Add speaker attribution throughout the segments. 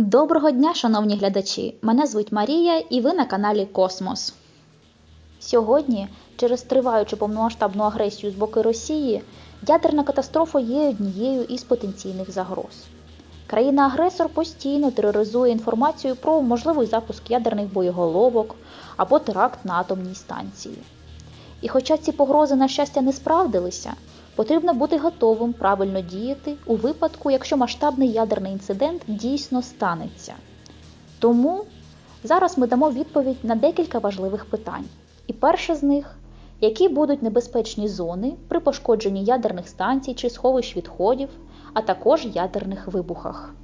Speaker 1: Доброго дня, шановні глядачі! Мене звуть Марія і ви на каналі Космос. Сьогодні, через триваючу повномасштабну агресію з боку Росії, ядерна катастрофа є однією із потенційних загроз. Країна-агресор постійно тероризує інформацію про можливий запуск ядерних боєголовок або теракт на атомній станції. І хоча ці погрози, на щастя, не справдилися, потрібно бути готовим правильно діяти у випадку, якщо масштабний ядерний інцидент дійсно станеться. Тому зараз ми дамо відповідь на декілька важливих питань. І перше з них які будуть небезпечні зони при пошкодженні ядерних станцій чи сховищ відходів, а також ядерних вибухах.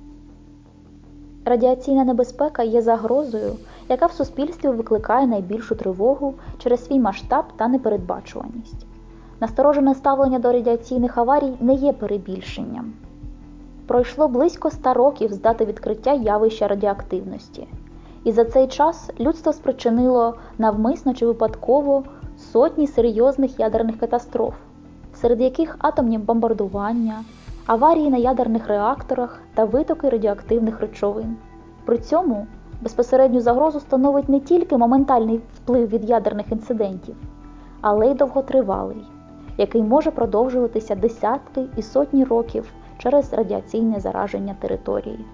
Speaker 1: Радіаційна небезпека є загрозою, яка в суспільстві викликає найбільшу тривогу через свій масштаб та непередбачуваність. Насторожене ставлення до радіаційних аварій не є перебільшенням. Пройшло близько ста років з дати відкриття явища радіоактивності, і за цей час людство спричинило навмисно чи випадково сотні серйозних ядерних катастроф, серед яких атомні бомбардування, аварії на ядерних реакторах та витоки радіоактивних речовин. При цьому безпосередню загрозу становить не тільки моментальний вплив від ядерних інцидентів, але й довготривалий, який може продовжуватися десятки і сотні років через радіаційне зараження території.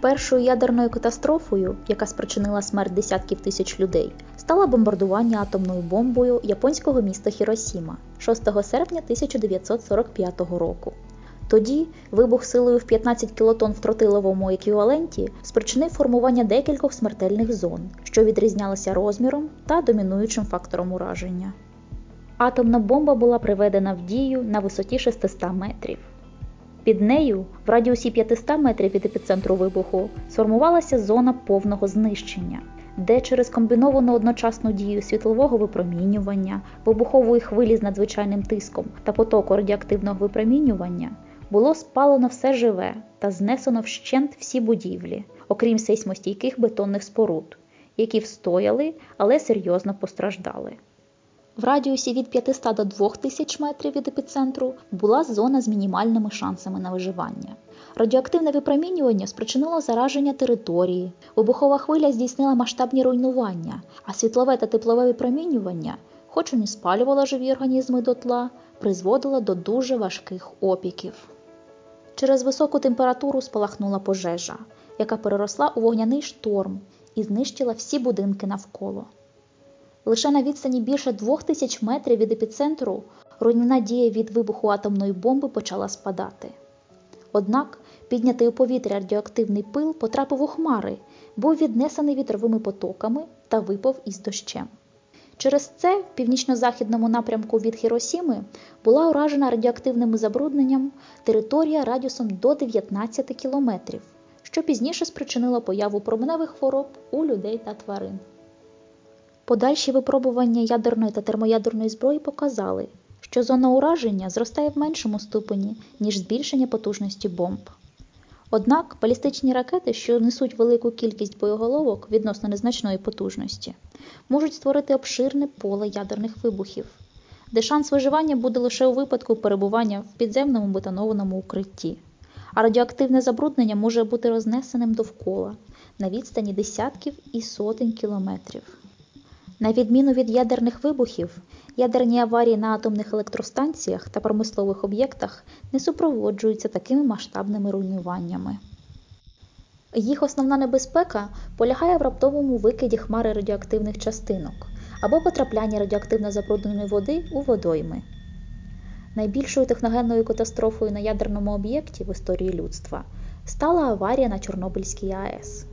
Speaker 1: Першою ядерною катастрофою, яка спричинила смерть десятків тисяч людей, стало бомбардування атомною бомбою японського міста Хіросіма 6 серпня 1945 року. Тоді вибух силою в 15 кілотон в тротиловому еквіваленті спричинив формування декількох смертельних зон, що відрізнялися розміром та домінуючим фактором ураження. Атомна бомба була приведена в дію на висоті 600 метрів. Під нею, в радіусі 500 метрів від епіцентру вибуху, сформувалася зона повного знищення, де через комбіновану одночасну дію світлового випромінювання, вибухової хвилі з надзвичайним тиском та потоку радіоактивного випромінювання було спалено все живе та знесено вщент всі будівлі, окрім сейсмостійких бетонних споруд, які встояли, але серйозно постраждали. В радіусі від 500 до 2000 метрів від епіцентру була зона з мінімальними шансами на виживання. Радіоактивне випромінювання спричинило зараження території, вибухова хвиля здійснила масштабні руйнування, а світлове та теплове випромінювання, хоч і не спалювало живі організми дотла, призводило до дуже важких опіків. Через високу температуру спалахнула пожежа, яка переросла у вогняний шторм і знищила всі будинки навколо. Лише на відстані більше двох тисяч метрів від епіцентру руйнівна дія від вибуху атомної бомби почала спадати. Однак піднятий у повітря радіоактивний пил потрапив у хмари, був віднесений вітровими потоками та випав із дощем. Через це в північно-західному напрямку від Хіросіми була уражена радіоактивним забрудненням територія радіусом до 19 кілометрів, що пізніше спричинило появу променевих хвороб у людей та тварин. Подальші випробування ядерної та термоядерної зброї показали, що зона ураження зростає в меншому ступені, ніж збільшення потужності бомб. Однак балістичні ракети, що несуть велику кількість боєголовок відносно незначної потужності, можуть створити обширне поле ядерних вибухів, де шанс виживання буде лише у випадку перебування в підземному бетонованому укритті, а радіоактивне забруднення може бути рознесеним довкола на відстані десятків і сотень кілометрів. На відміну від ядерних вибухів, ядерні аварії на атомних електростанціях та промислових об'єктах не супроводжуються такими масштабними руйнуваннями. Їх основна небезпека полягає в раптовому викиді хмари радіоактивних частинок або потрапляні радіоактивно забрудненої води у водойми. Найбільшою техногенною катастрофою на ядерному об'єкті в історії людства стала аварія на Чорнобильській АЕС.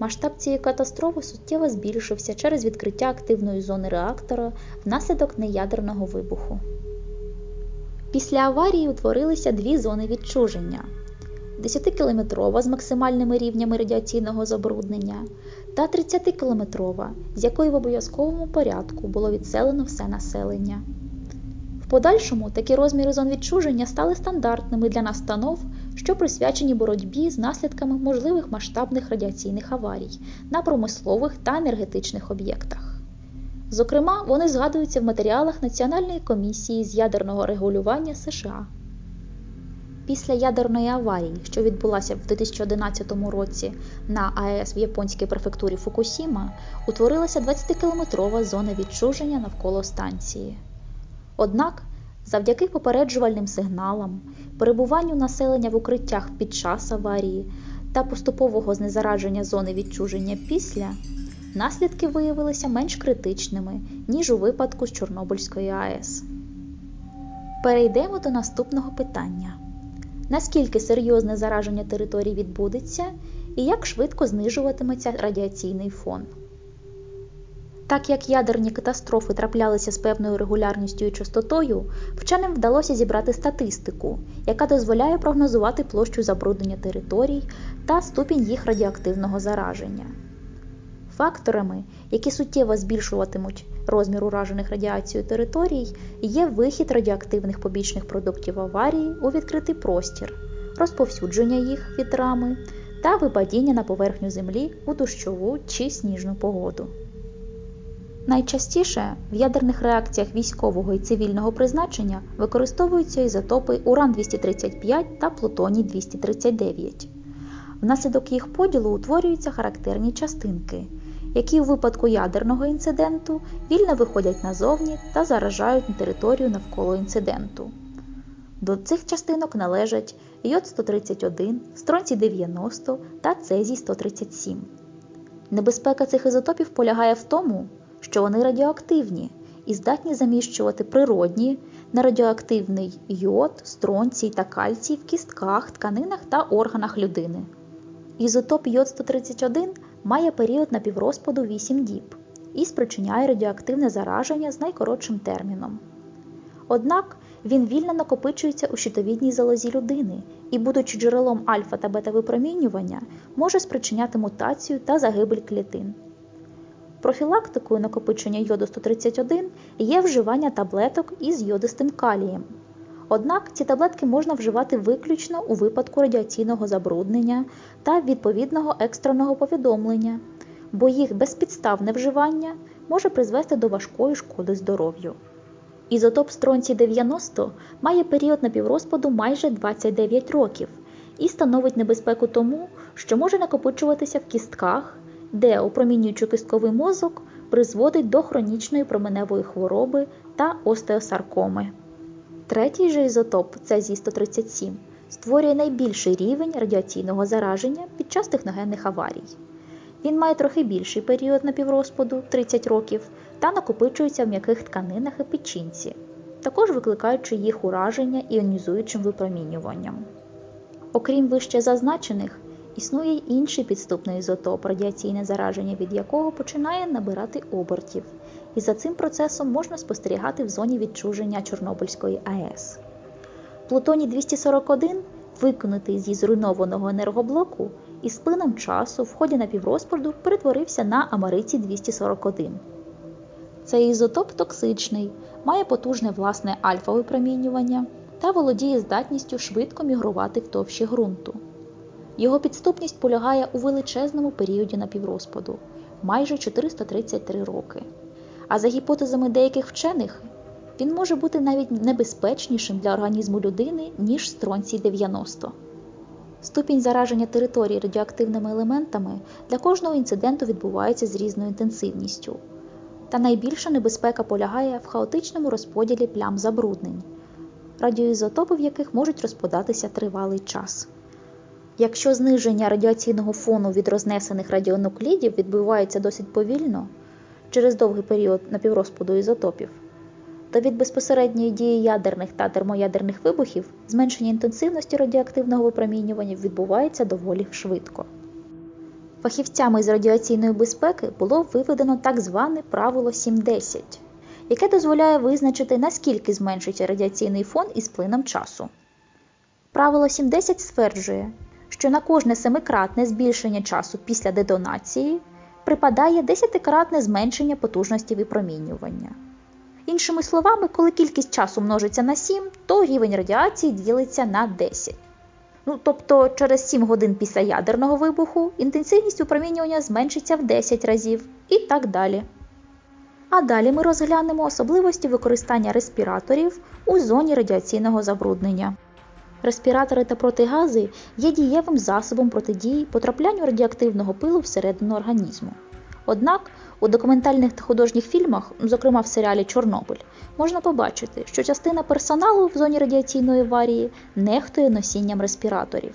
Speaker 1: Масштаб цієї катастрофи суттєво збільшився через відкриття активної зони реактора внаслідок неядерного вибуху. Після аварії утворилися дві зони відчуження: 10-кілометрова з максимальними рівнями радіаційного забруднення та 30-кілометрова, з якої в обов'язковому порядку було відселено все населення. В подальшому такі розміри зон відчуження стали стандартними для настанов, що присвячені боротьбі з наслідками можливих масштабних радіаційних аварій на промислових та енергетичних об'єктах. Зокрема, вони згадуються в матеріалах Національної комісії з ядерного регулювання США. Після ядерної аварії, що відбулася в 2011 році на АЕС в японській префектурі Фукусіма, утворилася 20-кілометрова зона відчуження навколо станції. Однак, завдяки попереджувальним сигналам, перебуванню населення в укриттях під час аварії та поступового знезараження зони відчуження після, наслідки виявилися менш критичними, ніж у випадку з Чорнобильської АЕС. Перейдемо до наступного питання: наскільки серйозне зараження територій відбудеться і як швидко знижуватиметься радіаційний фон? Так як ядерні катастрофи траплялися з певною регулярністю і частотою, вченим вдалося зібрати статистику, яка дозволяє прогнозувати площу забруднення територій та ступінь їх радіоактивного зараження. Факторами, які суттєво збільшуватимуть розмір уражених радіацією територій, є вихід радіоактивних побічних продуктів аварії у відкритий простір, розповсюдження їх вітрами та випадіння на поверхню землі у дощову чи сніжну погоду. Найчастіше в ядерних реакціях військового і цивільного призначення використовуються ізотопи уран-235 та плутоній-239. Внаслідок їх поділу утворюються характерні частинки, які у випадку ядерного інциденту вільно виходять назовні та заражають на територію навколо інциденту. До цих частинок належать йод 131, стронцій 90 та цезій 137. Небезпека цих ізотопів полягає в тому, що вони радіоактивні і здатні заміщувати природні, нерадіоактивний йод, стронцій та кальцій в кістках, тканинах та органах людини. Ізотоп йод 131 має період напіврозпаду 8 діб і спричиняє радіоактивне зараження з найкоротшим терміном. Однак він вільно накопичується у щитовідній залозі людини і, будучи джерелом альфа та бета випромінювання, може спричиняти мутацію та загибель клітин. Профілактикою накопичення йоду 131 є вживання таблеток із йодистим калієм. Однак ці таблетки можна вживати виключно у випадку радіаційного забруднення та відповідного екстреного повідомлення, бо їх безпідставне вживання може призвести до важкої шкоди здоров'ю. Ізотоп стронцій 90 має період напіврозпаду майже 29 років і становить небезпеку тому, що може накопичуватися в кістках, де опромінюючи кістковий мозок призводить до хронічної променевої хвороби та остеосаркоми. Третій же ізотоп цезій 137 створює найбільший рівень радіаційного зараження під час техногенних аварій. Він має трохи більший період напіврозпаду 30 років та накопичується в м'яких тканинах і печінці, також викликаючи їх ураження іонізуючим випромінюванням. Окрім вище зазначених, існує й інший підступний ізотоп, радіаційне зараження від якого починає набирати обертів, і за цим процесом можна спостерігати в зоні відчуження Чорнобильської АЕС. Плутоній 241, виконутий зі зруйнованого енергоблоку, із плином часу в ході напіврозпаду перетворився на Америці 241. Цей ізотоп токсичний, має потужне власне альфа-випромінювання та володіє здатністю швидко мігрувати в товщі ґрунту. Його підступність полягає у величезному періоді напіврозпаду майже 433 роки. А за гіпотезами деяких вчених, він може бути навіть небезпечнішим для організму людини, ніж стронцій 90. Ступінь зараження території радіоактивними елементами для кожного інциденту відбувається з різною інтенсивністю. Та найбільша небезпека полягає в хаотичному розподілі плям забруднень, радіоізотопи в яких можуть розпадатися тривалий час. Якщо зниження радіаційного фону від рознесених радіонуклідів відбувається досить повільно через довгий період напіврозпаду ізотопів, то від безпосередньої дії ядерних та термоядерних вибухів зменшення інтенсивності радіоактивного випромінювання відбувається доволі швидко. Фахівцями з радіаційної безпеки було виведено так зване правило 7-10, яке дозволяє визначити, наскільки зменшиться радіаційний фон із плином часу. Правило 7-10 стверджує, що на кожне семикратне збільшення часу після детонації припадає десятикратне зменшення потужності випромінювання. Іншими словами, коли кількість часу множиться на 7, то рівень радіації ділиться на 10. Ну, тобто через 7 годин після ядерного вибуху інтенсивність випромінювання зменшиться в 10 разів і так далі. А далі ми розглянемо особливості використання респіраторів у зоні радіаційного забруднення. Респіратори та протигази є дієвим засобом протидії потраплянню радіоактивного пилу всередину організму. Однак у документальних та художніх фільмах, зокрема в серіалі Чорнобиль, можна побачити, що частина персоналу в зоні радіаційної аварії нехтує носінням респіраторів.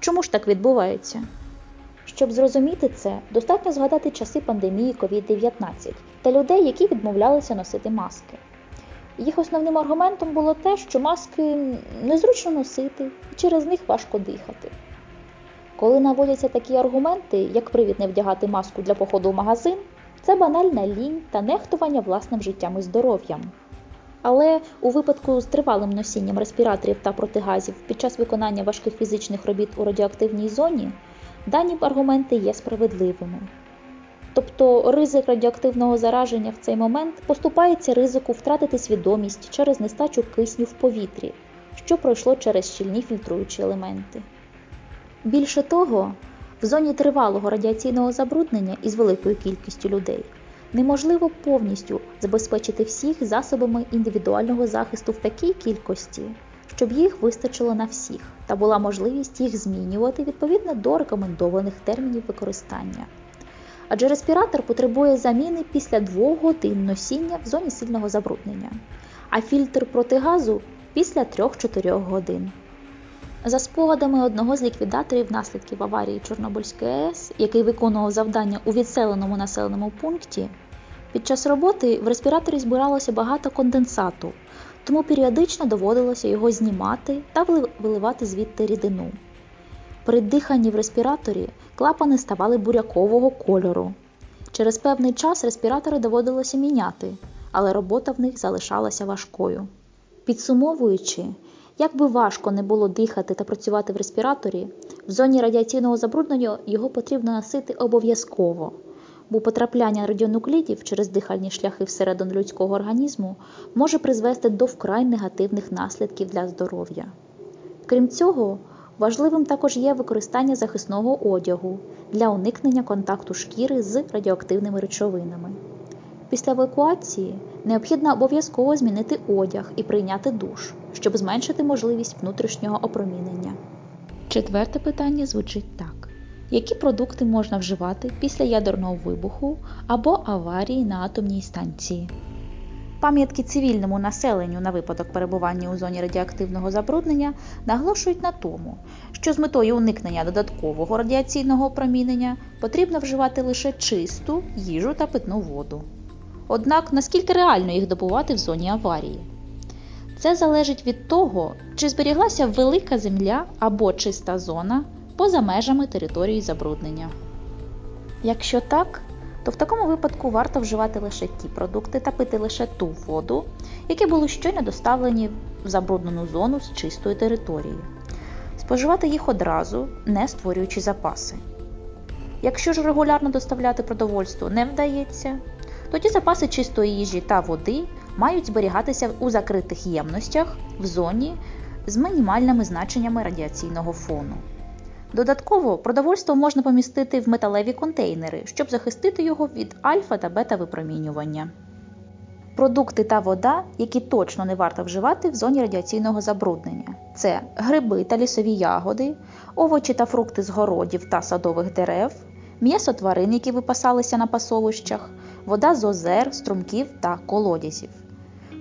Speaker 1: Чому ж так відбувається? Щоб зрозуміти це, достатньо згадати часи пандемії COVID-19 та людей, які відмовлялися носити маски. Їх основним аргументом було те, що маски незручно носити і через них важко дихати. Коли наводяться такі аргументи, як привід не вдягати маску для походу в магазин, це банальна лінь та нехтування власним життям і здоров'ям. Але у випадку з тривалим носінням респіраторів та протигазів під час виконання важких фізичних робіт у радіоактивній зоні дані аргументи є справедливими. Тобто ризик радіоактивного зараження в цей момент поступається ризику втратити свідомість через нестачу кисню в повітрі, що пройшло через щільні фільтруючі елементи. Більше того, в зоні тривалого радіаційного забруднення із великою кількістю людей неможливо повністю забезпечити всіх засобами індивідуального захисту в такій кількості, щоб їх вистачило на всіх, та була можливість їх змінювати відповідно до рекомендованих термінів використання. Адже респіратор потребує заміни після двох годин носіння в зоні сильного забруднення, а фільтр протигазу після 3-4 годин. За спогадами одного з ліквідаторів наслідків аварії Чорнобильської АЕС, який виконував завдання у відселеному населеному пункті, під час роботи в респіраторі збиралося багато конденсату, тому періодично доводилося його знімати та виливати звідти рідину. При диханні в респіраторі клапани ставали бурякового кольору. Через певний час респіратори доводилося міняти, але робота в них залишалася важкою. Підсумовуючи, як би важко не було дихати та працювати в респіраторі, в зоні радіаційного забруднення його потрібно носити обов'язково, бо потрапляння радіонуклідів через дихальні шляхи всередину людського організму може призвести до вкрай негативних наслідків для здоров'я. Крім цього, важливим також є використання захисного одягу для уникнення контакту шкіри з радіоактивними речовинами. Після евакуації необхідно обов'язково змінити одяг і прийняти душ, щоб зменшити можливість внутрішнього опромінення. Четверте питання звучить так: які продукти можна вживати після ядерного вибуху або аварії на атомній станції? Пам'ятки цивільному населенню на випадок перебування у зоні радіоактивного забруднення наголошують на тому, що з метою уникнення додаткового радіаційного опромінення потрібно вживати лише чисту їжу та питну воду. Однак наскільки реально їх добувати в зоні аварії? Це залежить від того, чи зберіглася велика земля або чиста зона поза межами території забруднення. Якщо так, то в такому випадку варто вживати лише ті продукти та пити лише ту воду, які були щойно доставлені в забруднену зону з чистої території, споживати їх одразу, не створюючи запаси. Якщо ж регулярно доставляти продовольство не вдається, тоді запаси чистої їжі та води мають зберігатися у закритих ємностях в зоні з мінімальними значеннями радіаційного фону. Додатково продовольство можна помістити в металеві контейнери, щоб захистити його від альфа та бета випромінювання. Продукти та вода, які точно не варто вживати в зоні радіаційного забруднення, це гриби та лісові ягоди, овочі та фрукти з городів та садових дерев, м'ясо тварин, які випасалися на пасовищах, вода з озер, струмків та колодязів.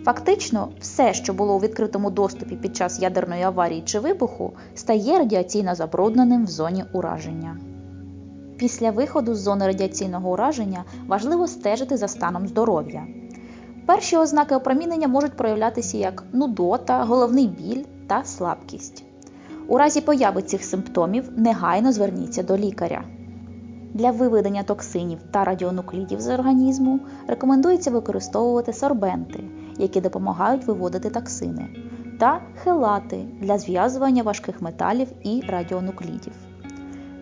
Speaker 1: Фактично, все, що було у відкритому доступі під час ядерної аварії чи вибуху, стає радіаційно забрудненим в зоні ураження. Після виходу з зони радіаційного ураження важливо стежити за станом здоров'я. Перші ознаки опромінення можуть проявлятися як нудота, головний біль та слабкість. У разі появи цих симптомів негайно зверніться до лікаря. Для виведення токсинів та радіонуклідів з організму рекомендується використовувати сорбенти, які допомагають виводити токсини, та хелати для зв'язування важких металів і радіонуклідів.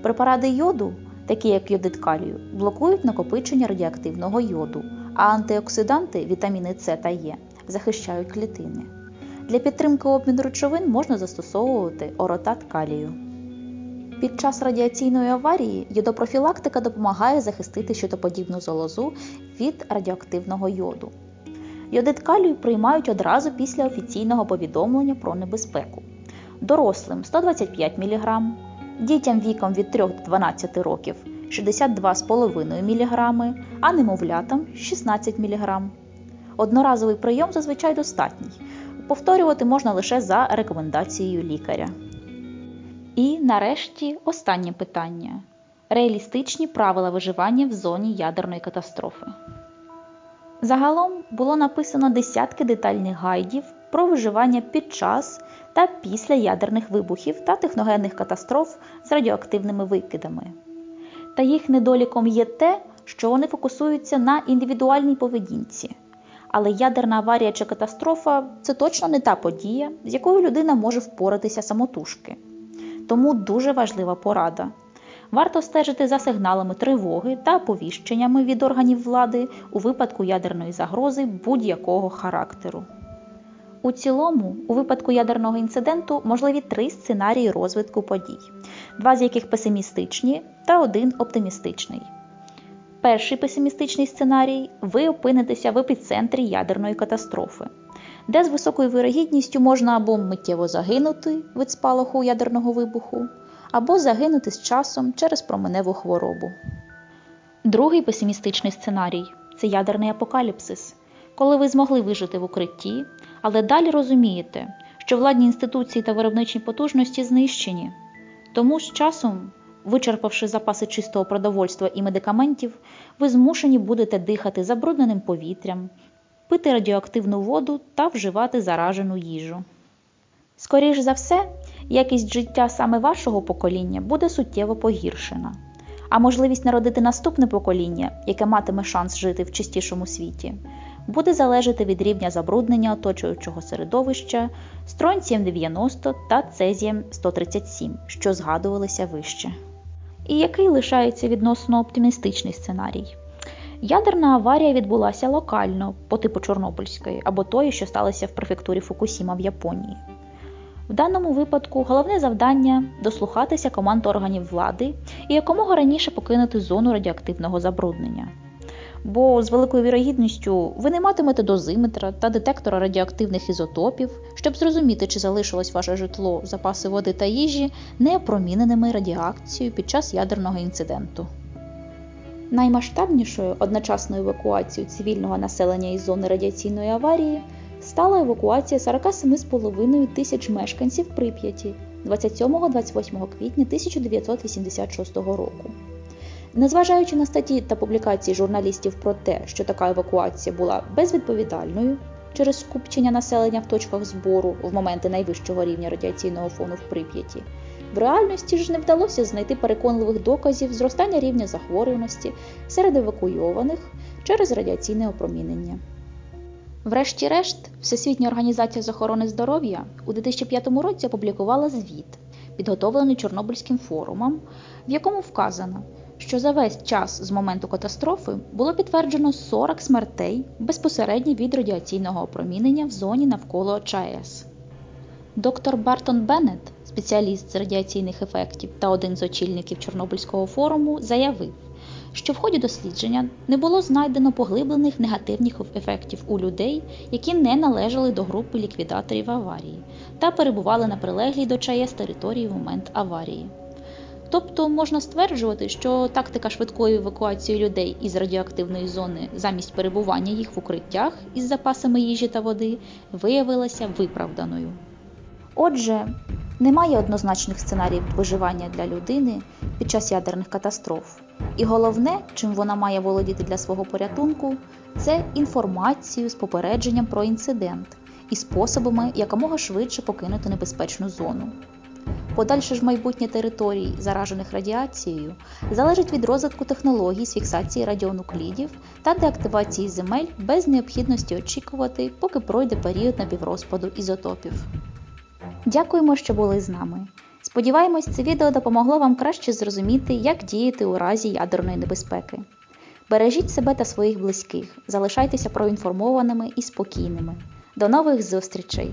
Speaker 1: Препарати йоду, такі як йодит калію, блокують накопичення радіоактивного йоду, а антиоксиданти вітаміни С та Е захищають клітини. Для підтримки обміну речовин можна застосовувати оротат калію. Під час радіаційної аварії йодопрофілактика допомагає захистити щитоподібну залозу від радіоактивного йоду. Йодит калію приймають одразу після офіційного повідомлення про небезпеку. дорослим 125 мг, дітям віком від 3 до 12 років 62,5 мг, а немовлятам 16 мг. Одноразовий прийом зазвичай достатній. Повторювати можна лише за рекомендацією лікаря. І нарешті останнє питання: реалістичні правила виживання в зоні ядерної катастрофи. Загалом було написано десятки детальних гайдів про виживання під час та після ядерних вибухів та техногенних катастроф з радіоактивними викидами. Та їх недоліком є те, що вони фокусуються на індивідуальній поведінці. Але ядерна аварія чи катастрофа це точно не та подія, з якою людина може впоратися самотужки. Тому дуже важлива порада. Варто стежити за сигналами тривоги та оповіщеннями від органів влади у випадку ядерної загрози будь-якого характеру. У цілому, у випадку ядерного інциденту можливі три сценарії розвитку подій, два з яких песимістичні та один оптимістичний. Перший песимістичний сценарій ви опинитеся в епіцентрі ядерної катастрофи, де з високою вирогідністю можна або миттєво загинути від спалаху ядерного вибуху, або загинути з часом через променеву хворобу. Другий песимістичний сценарій це ядерний апокаліпсис, коли ви змогли вижити в укритті, але далі розумієте, що владні інституції та виробничі потужності знищені. Тому з часом, вичерпавши запаси чистого продовольства і медикаментів, ви змушені будете дихати забрудненим повітрям, пити радіоактивну воду та вживати заражену їжу. Скоріш за все, якість життя саме вашого покоління буде суттєво погіршена, а можливість народити наступне покоління, яке матиме шанс жити в чистішому світі, буде залежати від рівня забруднення оточуючого середовища стронцієм 90 та цезієм 137, що згадувалися вище. І який лишається відносно оптимістичний сценарій. Ядерна аварія відбулася локально по типу Чорнобильської або тої, що сталося в префектурі Фукусіма в Японії. В даному випадку головне завдання дослухатися команд органів влади і якомога раніше покинути зону радіоактивного забруднення. Бо з великою вірогідністю ви не матимете дозиметра та детектора радіоактивних ізотопів, щоб зрозуміти, чи залишилось ваше житло, запаси води та їжі не опроміненими радіакцією під час ядерного інциденту. Наймасштабнішою одночасною евакуацією цивільного населення із зони радіаційної аварії стала евакуація 47,5 тисяч мешканців Прип'яті 27-28 квітня 1986 року. Незважаючи на статті та публікації журналістів про те, що така евакуація була безвідповідальною через скупчення населення в точках збору в моменти найвищого рівня радіаційного фону в Прип'яті, в реальності ж не вдалося знайти переконливих доказів зростання рівня захворюваності серед евакуйованих через радіаційне опромінення. Врешті-решт, Всесвітня організація з охорони здоров'я у 2005 році опублікувала звіт, підготовлений Чорнобильським форумом, в якому вказано, що за весь час з моменту катастрофи було підтверджено 40 смертей безпосередньо від радіаційного опромінення в зоні навколо ЧАЕС. Доктор Бартон Беннет, спеціаліст з радіаційних ефектів та один з очільників Чорнобильського форуму, заявив, що в ході дослідження не було знайдено поглиблених негативних ефектів у людей, які не належали до групи ліквідаторів аварії та перебували на прилеглій до ЧАЕС території в момент аварії. Тобто можна стверджувати, що тактика швидкої евакуації людей із радіоактивної зони замість перебування їх в укриттях із запасами їжі та води виявилася виправданою. Отже, немає однозначних сценаріїв виживання для людини під час ядерних катастроф. І головне, чим вона має володіти для свого порятунку, це інформацією з попередженням про інцидент і способами якомога швидше покинути небезпечну зону. Подальше ж майбутнє територій, заражених радіацією, залежить від розвитку технологій з фіксації радіонуклідів та деактивації земель без необхідності очікувати, поки пройде період напіврозпаду ізотопів. Дякуємо, що були з нами. Сподіваємось, це відео допомогло вам краще зрозуміти, як діяти у разі ядерної небезпеки. Бережіть себе та своїх близьких, залишайтеся проінформованими і спокійними. До нових зустрічей!